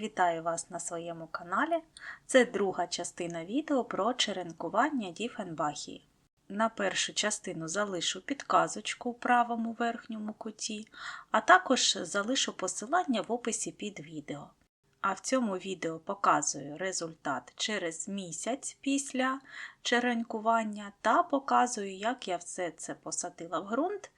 Вітаю вас на своєму каналі. Це друга частина відео про черенкування Діфенбахії. На першу частину залишу підказочку в правому верхньому куті, а також залишу посилання в описі під відео. А в цьому відео показую результат через місяць після черенкування та показую, як я все це посадила в ґрунт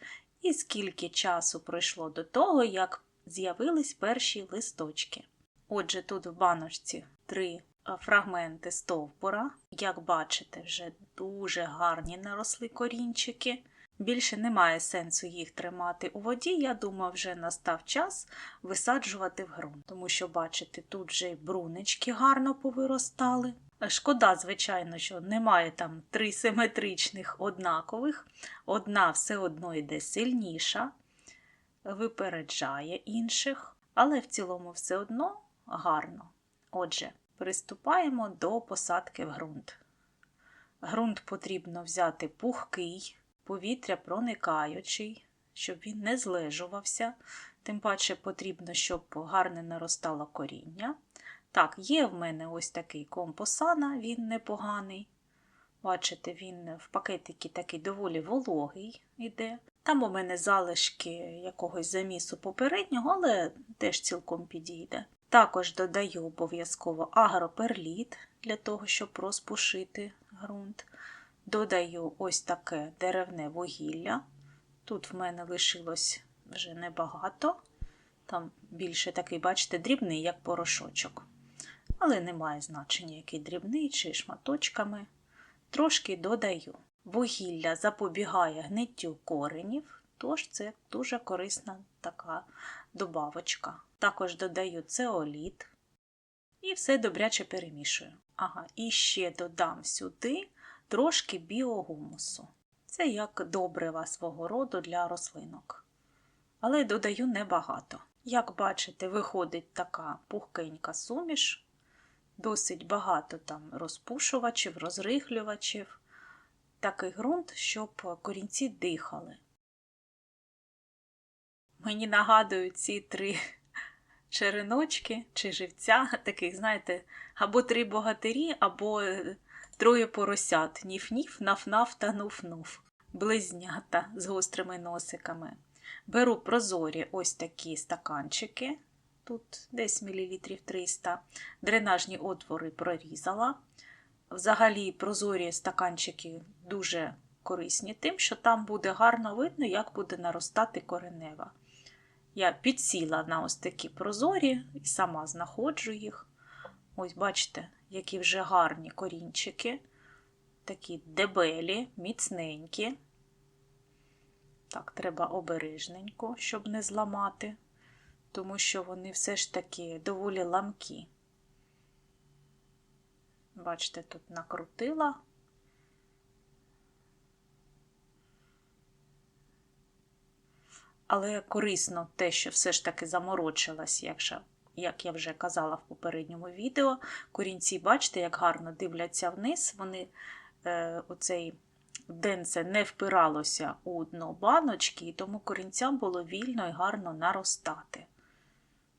і скільки часу пройшло до того, як з'явились перші листочки. Отже, тут в баночці три е, фрагменти стовбура. Як бачите, вже дуже гарні наросли корінчики. Більше немає сенсу їх тримати у воді. Я думаю, вже настав час висаджувати в ґрунт, тому що, бачите, тут вже й брунички гарно повиростали. Шкода, звичайно, що немає там три симетричних однакових. Одна все одно йде сильніша, випереджає інших, але в цілому все одно гарно. Отже, приступаємо до посадки в ґрунт. Ґрунт потрібно взяти пухкий, повітря проникаючий, щоб він не злежувався. Тим паче потрібно, щоб гарне наростало коріння. Так, є в мене ось такий компосана, він непоганий. Бачите, він в пакетикі такий доволі вологий йде. Там у мене залишки якогось замісу попереднього, але теж цілком підійде. Також додаю обов'язково агроперліт для того, щоб розпушити ґрунт. Додаю ось таке деревне вугілля. Тут в мене лишилось вже небагато. Там більше такий, бачите, дрібний, як порошочок. Але немає значення, який дрібний чи шматочками. Трошки додаю. Вугілля запобігає гниттю коренів, тож це дуже корисна така добавочка. Також додаю цеоліт і все добряче перемішую. Ага, і ще додам сюди трошки біогумусу. Це як добрива свого роду для рослинок. Але додаю небагато. Як бачите, виходить така пухкенька суміш, досить багато там розпушувачів, розрихлювачів. Такий ґрунт, щоб корінці дихали. Мені нагадують ці три череночки чи живця, таких, знаєте, або три богатирі, або е, троє поросят. Ніф-ніф, наф-наф та нуф-нуф. Близнята з гострими носиками. Беру прозорі ось такі стаканчики, тут десь мілілітрів 300, дренажні отвори прорізала. Взагалі, прозорі стаканчики дуже корисні тим, що там буде гарно видно, як буде наростати коренева. Я підсіла на ось такі прозорі і сама знаходжу їх. Ось, бачите, які вже гарні корінчики, такі дебелі, міцненькі. Так, треба обережненько, щоб не зламати, тому що вони все ж таки доволі ламкі. Бачите, тут накрутила. Але корисно те, що все ж таки заморочилась, якщо, як я вже казала в попередньому відео. Корінці, бачите, як гарно дивляться вниз, вони е, оцей денце не впиралося у дно баночки, і тому корінцям було вільно і гарно наростати.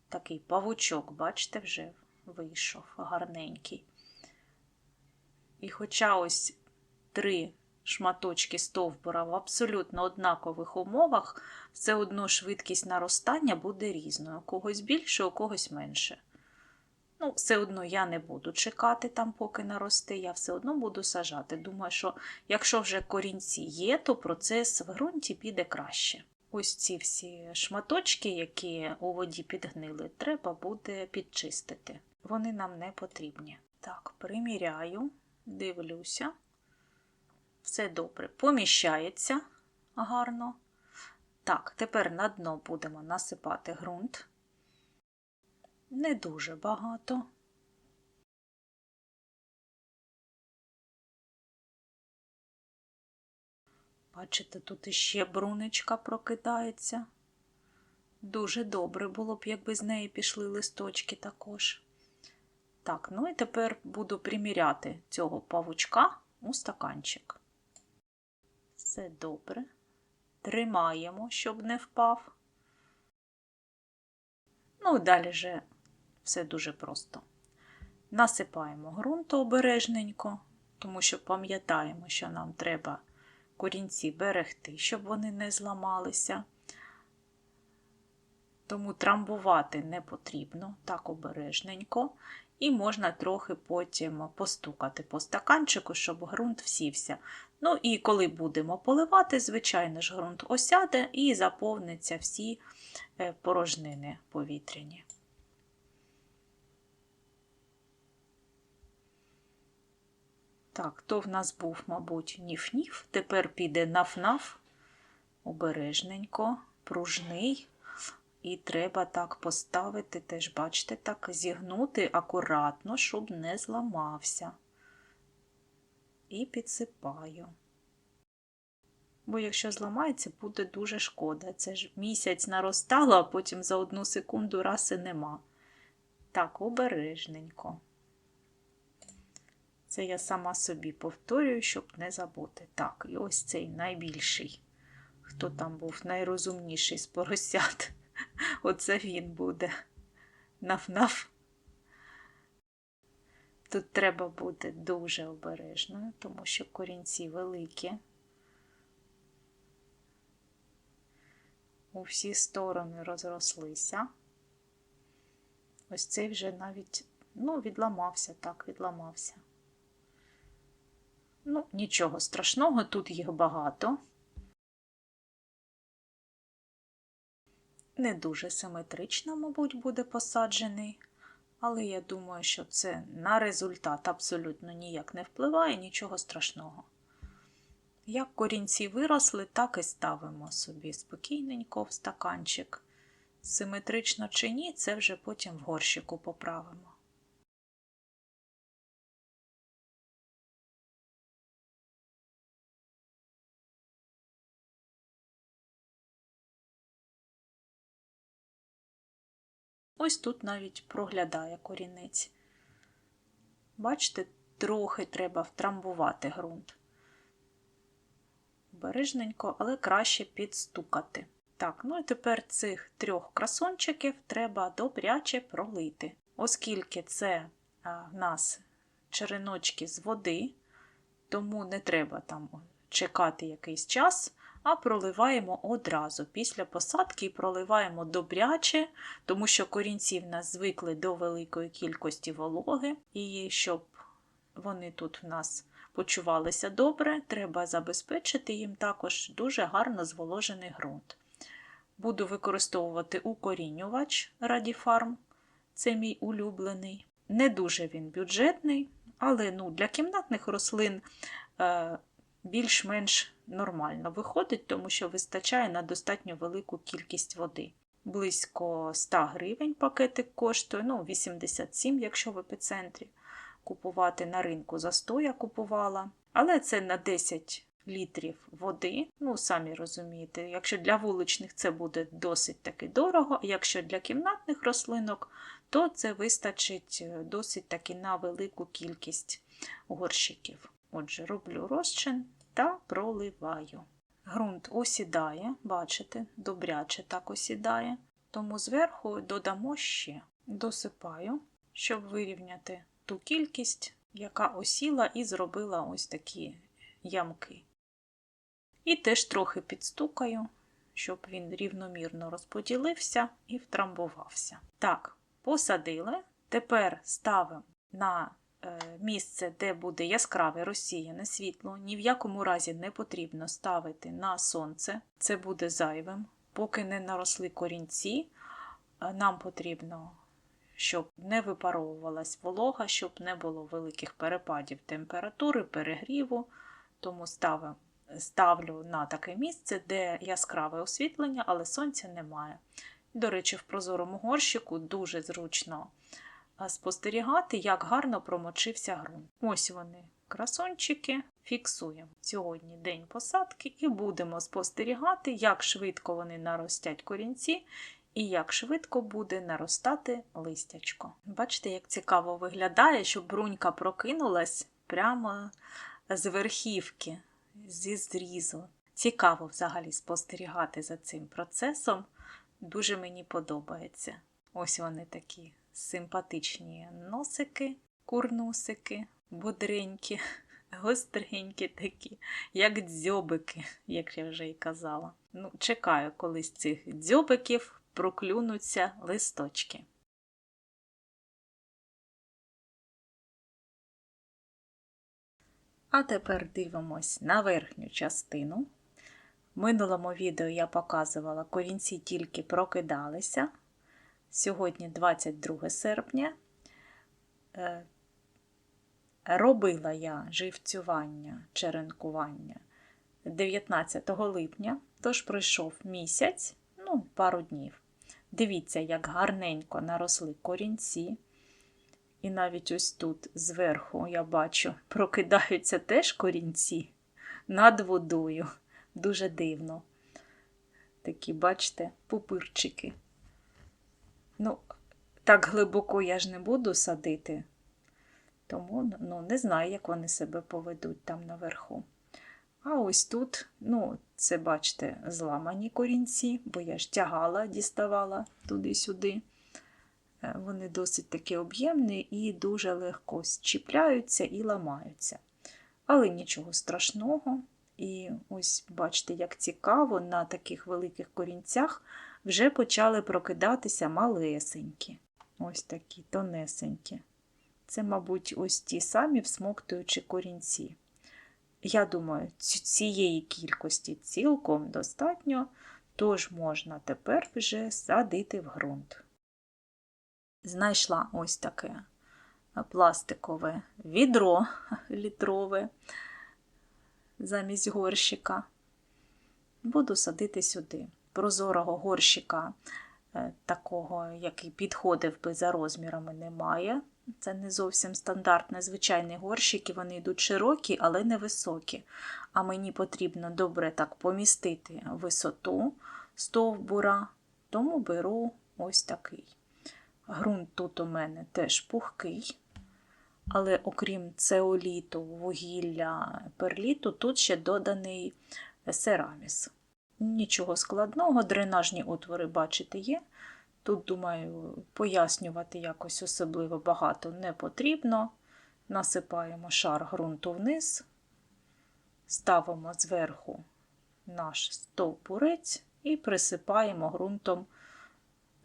Такий павучок, бачите, вже вийшов гарненький. І хоча ось три шматочки стовбура в абсолютно однакових умовах, все одно швидкість наростання буде різною. У когось більше, у когось менше. Ну, все одно я не буду чекати там, поки наросте, я все одно буду сажати. Думаю, що якщо вже корінці є, то процес в ґрунті піде краще. Ось ці всі шматочки, які у воді підгнили, треба буде підчистити. Вони нам не потрібні. Так, приміряю, дивлюся. Все добре, поміщається гарно. Так, тепер на дно будемо насипати ґрунт. Не дуже багато. Бачите, тут іще брунечка прокидається. Дуже добре було б, якби з неї пішли листочки також. Так, ну і тепер буду приміряти цього павучка у стаканчик. Все добре. Тримаємо, щоб не впав. Ну, далі вже Все дуже просто. Насипаємо ґрунту обережненько, тому що пам'ятаємо, що нам треба корінці берегти, щоб вони не зламалися. Тому трамбувати не потрібно, так обережненько. І можна трохи потім постукати по стаканчику, щоб ґрунт всівся. Ну і коли будемо поливати, звичайно ж, ґрунт осяде і заповниться всі е, порожнини повітряні. Так, то в нас був, мабуть, ніф-ніф, тепер піде наф-наф, обережненько, пружний. І треба так поставити, теж, бачите, так зігнути акуратно, щоб не зламався. І підсипаю. Бо якщо зламається, буде дуже шкода. Це ж місяць наростало, а потім за одну секунду раз і нема. Так, обережненько. Це я сама собі повторюю, щоб не забути. Так, і ось цей найбільший. Хто там був найрозумніший з поросят? Оце він буде. Наф-наф. Тут треба бути дуже обережною, тому що корінці великі. У всі сторони розрослися. Ось цей вже навіть, ну, відламався, так, відламався. Ну, нічого страшного, тут їх багато. Не дуже симетрично, мабуть, буде посаджений, але я думаю, що це на результат абсолютно ніяк не впливає, нічого страшного. Як корінці виросли, так і ставимо собі спокійненько в стаканчик. Симетрично чи ні, це вже потім в горщику поправимо. Ось тут навіть проглядає корінець. Бачите, трохи треба втрамбувати ґрунт. Бережненько, але краще підстукати. Так, ну і тепер цих трьох красончиків треба добряче пролити. Оскільки це в нас череночки з води, тому не треба там чекати якийсь час, а проливаємо одразу. Після посадки і проливаємо добряче, тому що корінці в нас звикли до великої кількості вологи, і щоб вони тут в нас почувалися добре, треба забезпечити їм також дуже гарно зволожений ґрунт. Буду використовувати укорінювач Радіфарм, це мій улюблений. Не дуже він бюджетний, але ну, для кімнатних рослин е, більш-менш нормально виходить, тому що вистачає на достатньо велику кількість води. Близько 100 гривень пакетик коштує, ну 87, якщо в епіцентрі. Купувати на ринку за 100 я купувала. Але це на 10 літрів води. Ну, самі розумієте, якщо для вуличних це буде досить таки дорого, а якщо для кімнатних рослинок, то це вистачить е, досить таки на велику кількість горщиків. Отже, роблю розчин та проливаю. Грунт осідає, бачите, добряче так осідає, тому зверху додамо ще, досипаю, щоб вирівняти ту кількість, яка осіла і зробила ось такі ямки. І теж трохи підстукаю, щоб він рівномірно розподілився і втрамбувався. Так, посадили. Тепер ставимо на місце, де буде яскраве розсіяне світло, ні в якому разі не потрібно ставити на сонце, це буде зайвим. Поки не наросли корінці, е, нам потрібно, щоб не випаровувалась волога, щоб не було великих перепадів температури, перегріву. Тому ставимо, ставлю на таке місце, де яскраве освітлення, але сонця немає. До речі, в прозорому горщику дуже зручно спостерігати, як гарно промочився ґрунт. Ось вони, красончики. Фіксуємо сьогодні день посадки і будемо спостерігати, як швидко вони наростять корінці і як швидко буде наростати листячко. Бачите, як цікаво виглядає, щоб брунька прокинулась прямо з верхівки, зі зрізу. Цікаво взагалі спостерігати за цим процесом. Дуже мені подобається. Ось вони такі симпатичні носики, курнусики, бодренькі, гостренькі такі, як дзьобики, як я вже й казала. Ну, чекаю, коли з цих дзьобиків проклюнуться листочки. А тепер дивимось на верхню частину. В минулому відео я показувала, корінці тільки прокидалися. Сьогодні 22 серпня. Е, Робила я живцювання, черенкування 19 липня, тож пройшов місяць, ну, пару днів. Дивіться, як гарненько наросли корінці. І навіть ось тут зверху, я бачу, прокидаються теж корінці над водою. Дуже дивно. Такі, бачите, пупирчики. Ну, так глибоко я ж не буду садити, тому ну, не знаю, як вони себе поведуть там наверху. А ось тут, ну, це, бачите, зламані корінці, бо я ж тягала, діставала туди-сюди. Е, Вони досить такі об'ємні і дуже легко чіпляються і ламаються. Але нічого страшного. І ось бачите, як цікаво, на таких великих корінцях вже почали прокидатися малесенькі. Ось такі тонесенькі. Це, мабуть, ось ті самі всмоктуючі корінці. Я думаю, цієї кількості цілком достатньо, тож можна тепер вже садити в ґрунт. Знайшла ось таке пластикове відро літрове замість горщика. Буду садити сюди. Прозорого горщика, е, такого, який підходив би за розмірами, немає. Це не зовсім стандартне. Звичайні горщики, вони йдуть широкі, але не високі. А мені потрібно добре так помістити висоту стовбура, тому беру ось такий. Грунт тут у мене теж пухкий. Але окрім цеоліту, вугілля, перліту, тут ще доданий сераміс. Нічого складного, дренажні отвори, бачите, є. Тут, думаю, пояснювати якось особливо багато не потрібно. Насипаємо шар ґрунту вниз, ставимо зверху наш стовпурець і присипаємо ґрунтом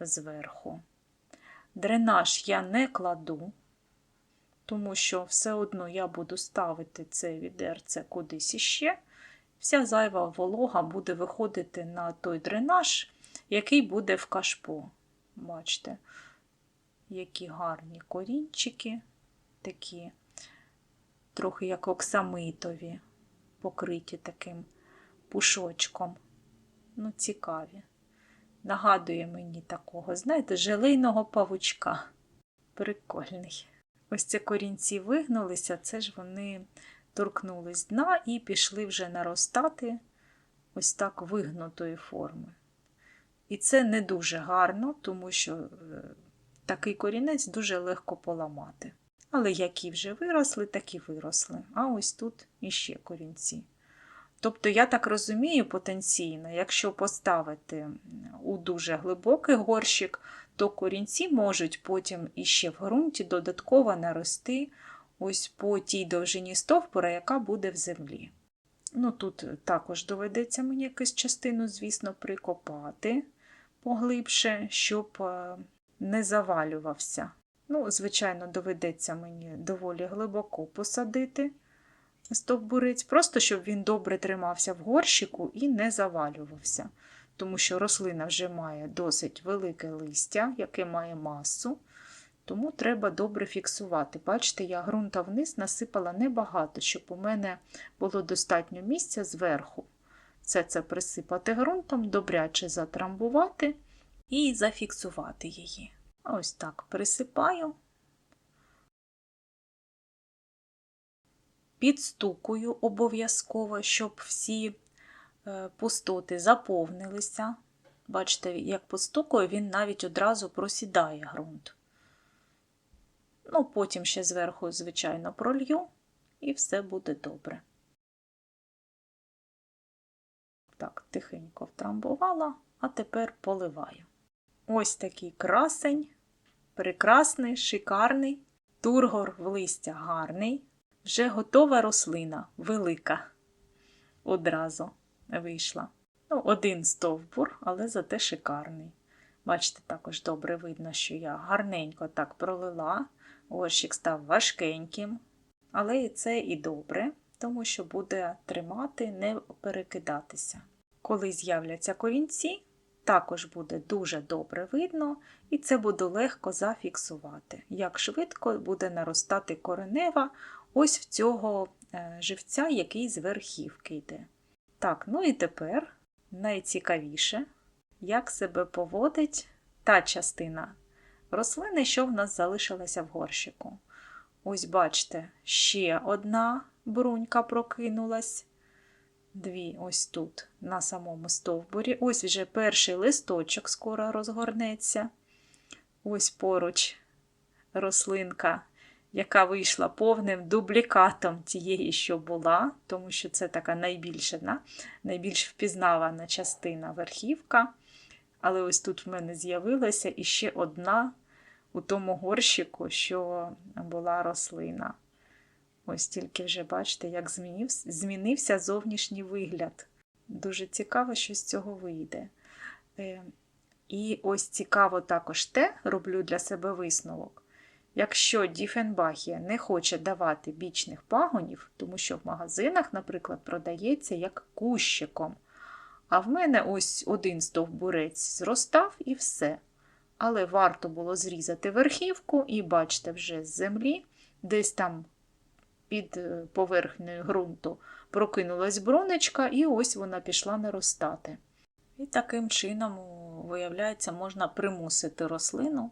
зверху. Дренаж я не кладу, тому що все одно я буду ставити це відерце кудись іще. Вся зайва волога буде виходити на той дренаж, який буде в кашпо. Бачите, які гарні корінчики, такі, трохи як оксамитові, покриті таким пушочком. Ну, цікаві. Нагадує мені такого, знаєте, желейного павучка. Прикольний. Ось ці корінці вигнулися, це ж вони торкнулись дна і пішли вже наростати ось так вигнутої форми. І це не дуже гарно, тому що е, такий корінець дуже легко поламати. Але які вже виросли, такі виросли. А ось тут іще корінці. Тобто, я так розумію, потенційно, якщо поставити у дуже глибокий горщик, то корінці можуть потім іще в ґрунті додатково нарости ось по тій довжині стовпура, яка буде в землі. Ну, Тут також доведеться мені якусь частину, звісно, прикопати поглибше, щоб е, не завалювався. Ну, Звичайно, доведеться мені доволі глибоко посадити стовбурець, просто щоб він добре тримався в горщику і не завалювався. Тому що рослина вже має досить велике листя, яке має масу. Тому треба добре фіксувати. Бачите, я ґрунта вниз насипала небагато, щоб у мене було достатньо місця зверху. Все це присипати ґрунтом, добряче затрамбувати і зафіксувати її. Ось так присипаю, підстукую обов'язково, щоб всі е, пустоти заповнилися. Бачите, як постукую, він навіть одразу просідає ґрунт. Ну, потім ще зверху, звичайно, пролью, і все буде добре. Так, тихенько втрамбувала, а тепер поливаю. Ось такий красень прекрасний, шикарний. Тургор в листя гарний. Вже готова рослина, велика. Одразу вийшла. Ну, один стовбур, але зате шикарний. Бачите, також добре видно, що я гарненько так пролила. Горщик став важкеньким. Але і це і добре, тому що буде тримати, не перекидатися. Коли з'являться корінці, також буде дуже добре видно, і це буде легко зафіксувати, як швидко буде наростати коренева ось в цього е, живця, який з верхівки йде. Так, ну і тепер найцікавіше, як себе поводить та частина рослини, що в нас залишилася в горщику. Ось, бачите, ще одна брунька прокинулась. Дві ось тут, на самому стовбурі. Ось вже перший листочок скоро розгорнеться. Ось поруч рослинка, яка вийшла повним дублікатом тієї, що була, тому що це така найбільша, найбільш впізнавана частина верхівка. Але ось тут в мене з'явилася іще одна у тому горщику, що була рослина. Ось тільки вже бачите, як змінився, змінився зовнішній вигляд. Дуже цікаво, що з цього вийде. Е, і ось цікаво також те, роблю для себе висновок. Якщо Діфенбахія не хоче давати бічних пагонів, тому що в магазинах, наприклад, продається як кущиком. А в мене ось один стовбурець зростав і все. Але варто було зрізати верхівку, і бачите, вже з землі, десь там під е, поверхнею ґрунту прокинулась бронечка, і ось вона пішла наростати. І таким чином, виявляється, можна примусити рослину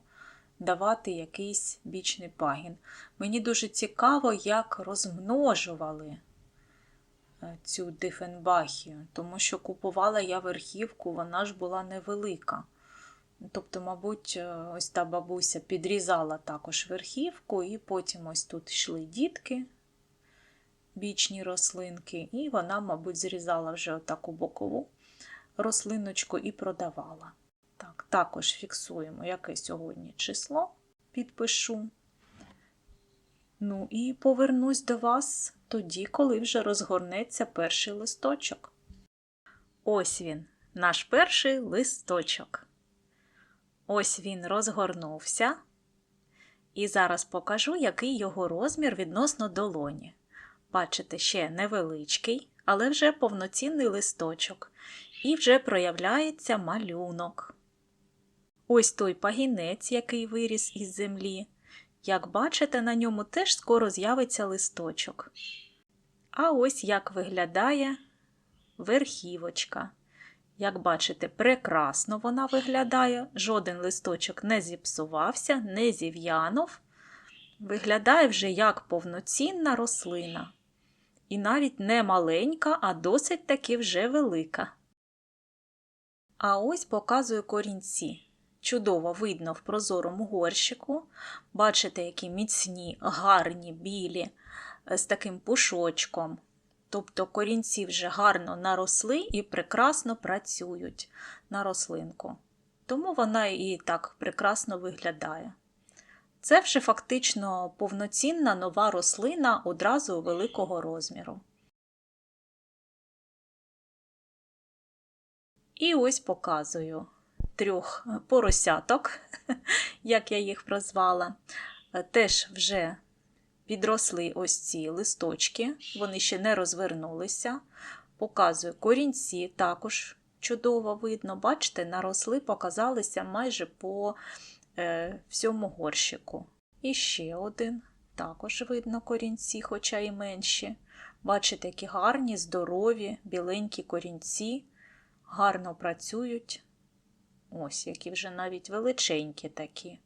давати якийсь бічний пагін. Мені дуже цікаво, як розмножували цю дифенбахію, тому що купувала я верхівку, вона ж була невелика. Тобто, мабуть, е, ось та бабуся підрізала також верхівку, і потім ось тут йшли дітки, бічні рослинки, і вона, мабуть, зрізала вже таку бокову рослиночку і продавала. Так, Також фіксуємо, яке сьогодні число, підпишу. Ну і повернусь до вас тоді, коли вже розгорнеться перший листочок. Ось він, наш перший листочок. Ось він розгорнувся. І зараз покажу, який його розмір відносно долоні. Бачите, ще невеличкий, але вже повноцінний листочок, і вже проявляється малюнок. Ось той пагінець, який виріс із землі. Як бачите, на ньому теж скоро з'явиться листочок. А ось як виглядає верхівочка. Як бачите, прекрасно вона виглядає, жоден листочок не зіпсувався, не зів'янув. Виглядає вже як повноцінна рослина. І навіть не маленька, а досить таки вже велика. А ось показую корінці. Чудово видно в прозорому горщику. Бачите, які міцні, гарні, білі, з таким пушочком. Тобто корінці вже гарно наросли і прекрасно працюють на рослинку. Тому вона і так прекрасно виглядає. Це вже фактично повноцінна нова рослина одразу великого розміру. І ось показую трьох поросяток, як я їх прозвала. Теж вже підросли ось ці листочки, вони ще не розвернулися. Показую корінці, також чудово видно, бачите, наросли, показалися майже по е, всьому горщику. І ще один, також видно корінці, хоча і менші. Бачите, які гарні, здорові, біленькі корінці, гарно працюють. Ось, які вже навіть величенькі такі.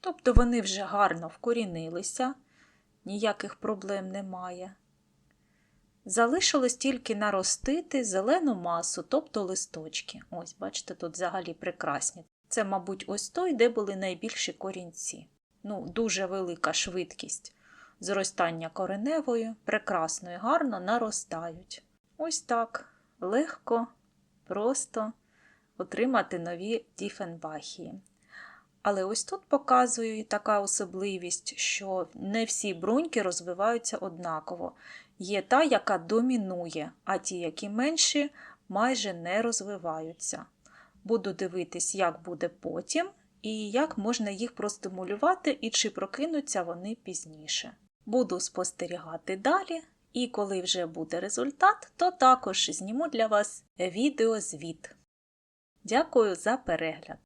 Тобто вони вже гарно вкорінилися, ніяких проблем немає. Залишилось тільки наростити зелену масу, тобто листочки. Ось, бачите, тут взагалі прекрасні. Це, мабуть, ось той, де були найбільші корінці. Ну, Дуже велика швидкість зростання кореневої, прекрасно і гарно наростають. Ось так легко, просто отримати нові діфенбахії. Але ось тут показую і така особливість, що не всі бруньки розвиваються однаково. Є та, яка домінує, а ті, які менші, майже не розвиваються. Буду дивитись, як буде потім, і як можна їх простимулювати, і чи прокинуться вони пізніше. Буду спостерігати далі, і коли вже буде результат, то також зніму для вас відеозвіт. Дякую за перегляд!